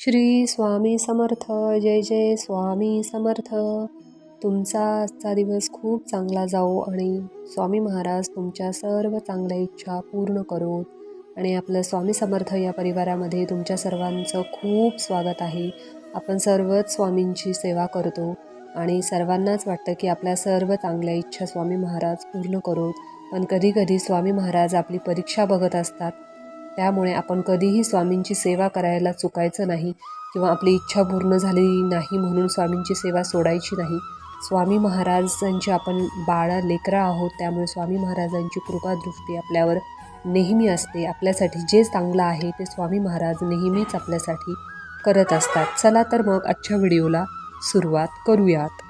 श्री स्वामी समर्थ जय जय स्वामी समर्थ. तुमचा आजचा दिवस खूप चांगला जाओ आणि स्वामी महाराज तुमच्या सर्व चांगल्या इच्छा पूर्ण करो आणि आपलं स्वामी समर्थ या परिवारामध्ये तुमच्या सर्वांचं खूप स्वागत आहे. आपण सर्वच स्वामींची सेवा करतो आणि सर्वांनाच वाटतं की आपल्या सर्व चांगल्या इच्छा स्वामी महाराज पूर्ण करोत. पण कधीकधी स्वामी महाराज आपली परीक्षा बघत असतात. त्यामुळे आपण कधीही स्वामींची सेवा करायला चुकायचं नाही किंवा आपली इच्छा पूर्ण झाली नाही म्हणून स्वामींची सेवा सोडायची नाही. स्वामी महाराजांची आपण बाळा लेकरं आहोत त्यामुळे स्वामी महाराजांची कृपादृष्टी आपल्यावर नेहमी असते. आपल्यासाठी जे चांगलं आहे ते स्वामी महाराज नेहमीच आपल्यासाठी करत असतात. चला तर मग आजच्या व्हिडिओला सुरुवात करूयात.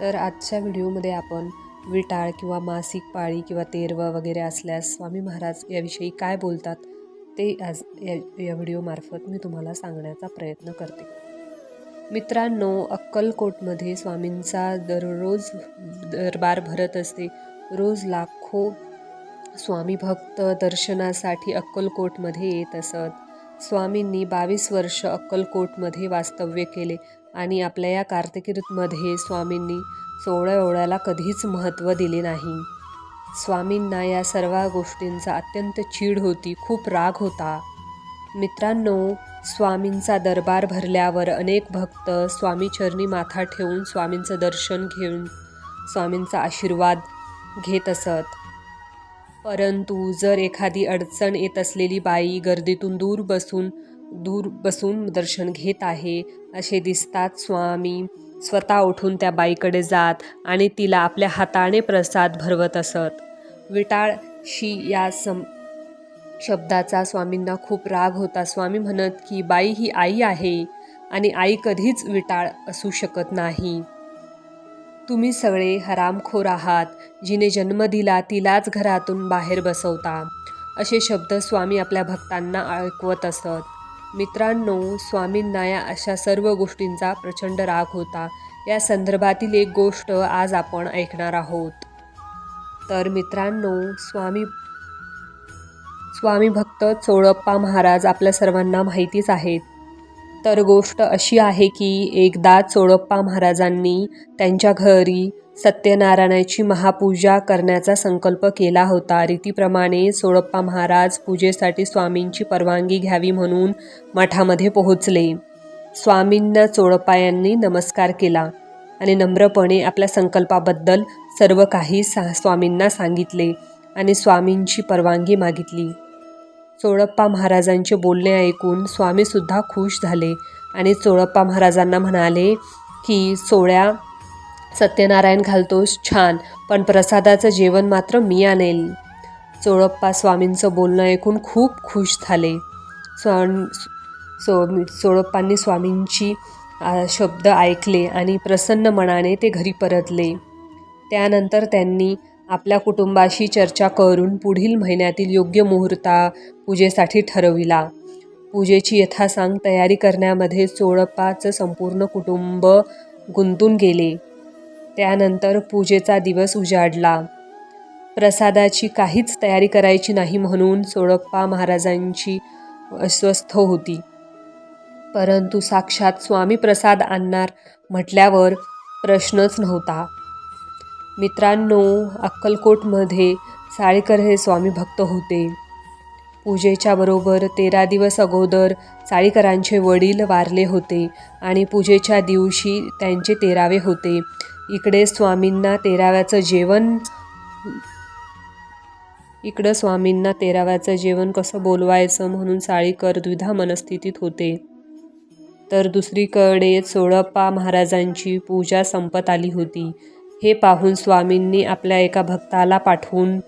तर आजच्या व्हिडिओमध्ये आपण विटाळ किंवा मासिक पाळी किंवा तेरवं वगैरे असल्यास स्वामी महाराज याविषयी काय बोलतात ते आज या या व्हिडिओमार्फत मी तुम्हाला सांगण्याचा प्रयत्न करते. मित्रांनो अक्कलकोटमध्ये स्वामींचा दररोज दरबार भरत असते. रोज लाखो स्वामी भक्त दर्शनासाठी अक्कलकोटमध्ये येत असत. स्वामींनी बावीस वर्ष अक्कलकोटमध्ये वास्तव्य केले आणि आपल्या या कारकिर्दीमध्ये स्वामींनी सोहळ्याओळ्याला कधीच महत्त्व दिले नाही. स्वामींना या सर्व गोष्टींचा अत्यंत चीड होती खूप राग होता. मित्रांनो स्वामींचा दरबार भरल्यावर अनेक भक्त स्वामीचरणी माथा ठेवून स्वामींचं दर्शन घेऊन स्वामींचा आशीर्वाद घेत असत. परंतु जर एखादी अडचण येत असलेली बाई गर्दीतून दूर बसून दूर बसून दर्शन घेत आहे. असे दिसतात स्वामी. स्वतः उठून त्या बाईकडे जात आणि तिला आपल्या हाताने प्रसाद भरवत असत. विटाळशी या सम शब्दाचा स्वामींना खूप राग होता. स्वामी म्हणत की बाई ही आई आहे आणि आई कधीच विटाळ असू शकत नाही. तुम्ही सगळे हरामखोर आहात. जिने जन्म दिला तिलाच घरातून बाहेर बसवता. असे शब्द स्वामी आपल्या भक्तांना ऐकवत असत. मित्रांनो स्वामींना या अशा सर्व गोष्टींचा प्रचंड राग होता. या संदर्भातील एक गोष्ट आज आपण ऐकणार आहोत. तर मित्रांनो स्वामी स्वामी भक्त चोळप्पा महाराज आपल्या सर्वांना माहितीच आहेत. तर गोष्ट अशी आहे की एकदा चोळप्पा महाराजांनी त्यांच्या घरी सत्यनारायणाची महापूजा करण्याचा संकल्प केला होता. रीतीप्रमाणे सोळप्पा महाराज पूजेसाठी स्वामींची परवानगी घ्यावी म्हणून मठामध्ये पोहोचले. स्वामींना चोळप्पा यांनी नमस्कार केला आणि नम्रपणे आपल्या संकल्पाबद्दल सर्व काही सा स्वामींना सांगितले आणि स्वामींची परवानगी मागितली. चोळप्पा महाराजांचे बोलणे ऐकून स्वामीसुद्धा खुश झाले आणि चोळप्पा महाराजांना म्हणाले की सोळ्या सत्यनारायण घालतोस छान पण प्रसादाचं जेवण मात्र मी आणेल. चोळप्पा स्वामींचं बोलणं ऐकून खूप खुश झाले. स्वा सो चोळप्पांनी स्वामींची शब्द ऐकले आणि प्रसन्न मनाने ते घरी परतले. त्यानंतर त्यांनी आपल्या कुटुंबाशी चर्चा करून पुढील महिन्यातील योग्य मुहूर्ता पूजेसाठी ठरविला. पूजेची यथासांग तयारी करण्यामध्ये चोळप्पाचं संपूर्ण कुटुंब गुंतून गेले. त्यानंतर पूजेचा दिवस उजाडला. प्रसादाची काहीच तयारी करायची नाही म्हणून सोळप्पा महाराजांची अस्वस्थ होती. परंतु साक्षात स्वामी प्रसाद आणणार म्हटल्यावर प्रश्नच नव्हता. मित्रांनो अक्कलकोटमध्ये साळेकर हे स्वामी भक्त होते. पूजेच्या बरोबर तेरा दिवस अगोदर साळीकरांचे वडील वारले होते आणि पूजेच्या दिवशी त्यांचे तेरावे होते. इकडे स्वामींना तेराव्याचं जेवण. इकडं स्वामींना तेराव्याचं जेवण कसं बोलवायचं म्हणून साळीकर द्विधा मनस्थितीत होते. तर दुसरीकडे सोळप्पा महाराजांची पूजा संपत आली होती. हे पाहून स्वामींनी आपल्या एका भक्ताला पाठवून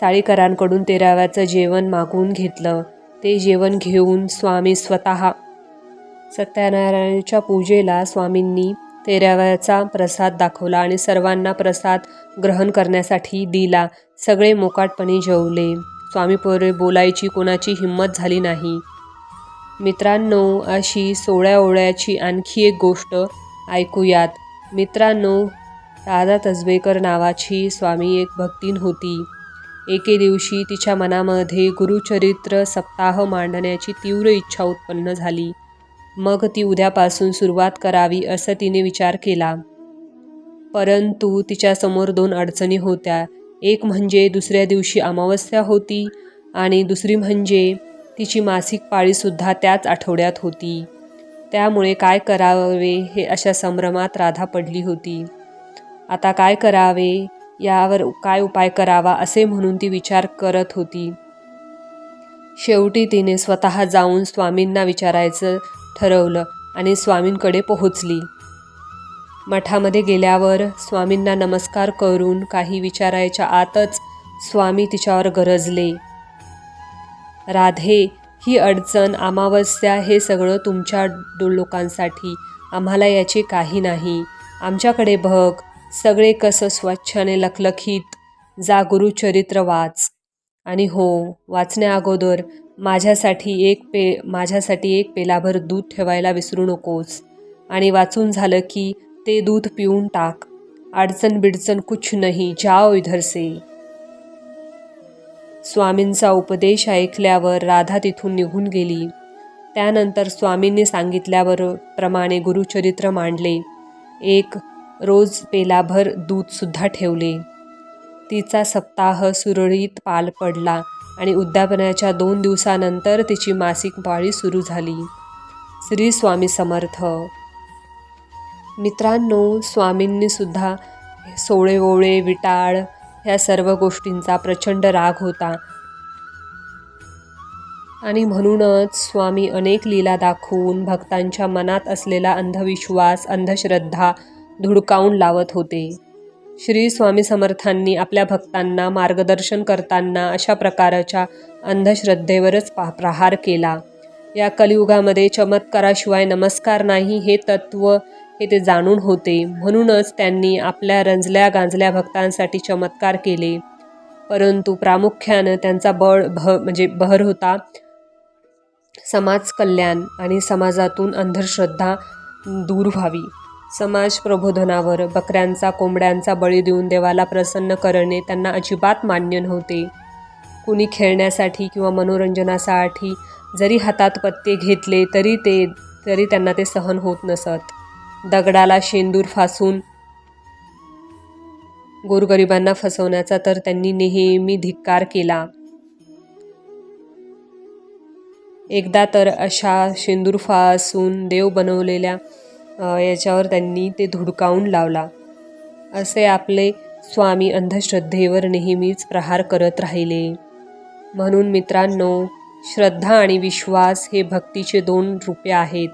साळीकरांकडून तेराव्याचं जेवण मागवून घेतलं. ते जेवण घेऊन स्वामी स्वतः सत्यनारायणाच्या पूजेला स्वामींनी तेराव्याचा प्रसाद दाखवला आणि सर्वांना प्रसाद ग्रहण करण्यासाठी दिला. सगळे मोकाटपणे जेवले. स्वामीपोरे बोलायची कोणाची हिंमत झाली नाही. मित्रांनो अशी सोळ्या ओळ्याची आणखी एक गोष्ट ऐकूयात. मित्रांनो राधा तजबेकर नावाची स्वामी एक भक्तीन होती. एके दिवशी तिच्या मनामध्ये गुरुचरित्र सप्ताह मांडण्याची तीव्र इच्छा उत्पन्न झाली. मग ती उद्यापासून सुरुवात करावी असं तिने विचार केला. परंतु तिच्यासमोर दोन अडचणी होत्या. एक म्हणजे दुसऱ्या दिवशी अमावस्या होती आणि दुसरी म्हणजे तिची मासिक पाळीसुद्धा त्याच आठवड्यात होती. त्यामुळे काय करावे हे अशा संभ्रमात राधा पडली होती. आता काय करावे? यावर काय उपाय करावा असे म्हणून ती विचार करत होती. शेवटी तिने स्वतः जाऊन स्वामींना विचारायचं ठरवलं आणि स्वामींकडे पोहोचली. मठामध्ये गेल्यावर स्वामींना नमस्कार करून काही विचारायच्या आतच स्वामी तिच्यावर गरजले. राधे ही अडचण अमावस्या हे सगळं तुमच्या दो लोकांसाठी आम्हाला याचे काही नाही. आमच्याकडे बघ सगळे कसं स्वच्छाने लखलखीत जा गुरुचरित्र वाच. आणि हो वाचण्या अगोदर माझ्यासाठी एक पे माझ्यासाठी एक पेलाभर दूध ठेवायला विसरू नकोस. आणि वाचून झालं की ते दूध पिऊन टाक. अडचण बिडचण कुछ नाही जाओ इधर से. स्वामींचा उपदेश ऐकल्यावर राधा तिथून निघून गेली. त्यानंतर स्वामींनी सांगितल्यावर प्रमाणे गुरुचरित्र मांडले. एक रोज पेलाभर दूधसुद्धा ठेवले. तिचा सप्ताह सुरळीत पाल पडला. आणि उद्यापनाच्या दोन दिवसानंतर तिची मासिक पाळी सुरू झाली. श्री स्वामी समर्थ. मित्रांनो स्वामींनीसुद्धा सोळेवोळे विटाळ ह्या सर्व गोष्टींचा प्रचंड राग होता. आणि म्हणूनच स्वामी अनेक लीला दाखवून भक्तांच्या मनात असलेला अंधविश्वास अंधश्रद्धा धुडकावून लावत होते. श्री स्वामी समर्थांनी आपल्या भक्तांना मार्गदर्शन करताना अशा प्रकारच्या अंधश्रद्धेवरच पा प्रहार केला. या कलियुगामध्ये चमत्काराशिवाय नमस्कार नाही हे तत्त्व हे ते जाणून होते. म्हणूनच त्यांनी आपल्या रंजल्या गांजल्या भक्तांसाठी चमत्कार केले. परंतु प्रामुख्यानं त्यांचा बळ भ म्हणजे बहर होता समाज कल्याण आणि समाजातून अंधश्रद्धा दूर व्हावी. समाज प्रबोधनावर बकऱ्यांचा कोंबड्यांचा बळी देऊन देवाला प्रसन्न करणे त्यांना अजिबात मान्य नव्हते. कुणी खेळण्यासाठी किंवा मनोरंजनासाठी जरी हातात पत्ते घेतले तरी ते तरी त्यांना ते सहन होत नसत. दगडाला शेंदूर फासून गोरगरिबांना फसवण्याचा तर त्यांनी नेहमी धिक्कार केला. एकदा तर अशा शेंदूर फासून देव बनवलेल्या याच्यावर त्यांनी ते धुडकावून लावला. असे आपले स्वामी अंधश्रद्धेवर नेहमीच प्रहार करत राहिले. म्हणून मित्रांनो श्रद्धा आणि विश्वास हे भक्तीचे दोन रूपे आहेत.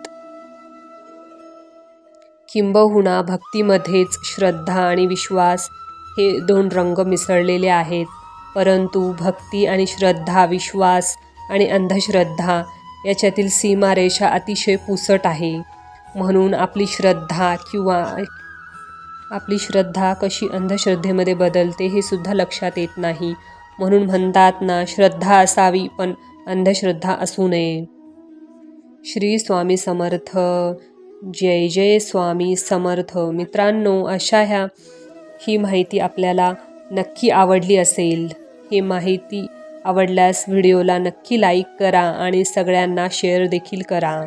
किंबहुना भक्तीमध्येच श्रद्धा आणि विश्वास हे दोन रंग मिसळलेले आहेत. परंतु भक्ती आणि श्रद्धा विश्वास आणि अंधश्रद्धा याच्यातील सीमारेषा अतिशय पुसट आहे. म्हणून आपली श्रद्धा किंवा आपली श्रद्धा कशी अंधश्रद्धेमध्ये बदलते हे सुद्धा लक्षात येत नाही. म्हणून म्हणतात ना श्रद्धा असावी पण अंधश्रद्धा असू नये. श्री स्वामी समर्थ. जय जय स्वामी समर्थ. मित्रांनो अशा ह्या ही माहिती आपल्याला नक्की आवडली असेल ही माहिती आवडल्यास व्हिडिओला नक्की लाईक करा आणि सगळ्यांना शेअर देखील करा.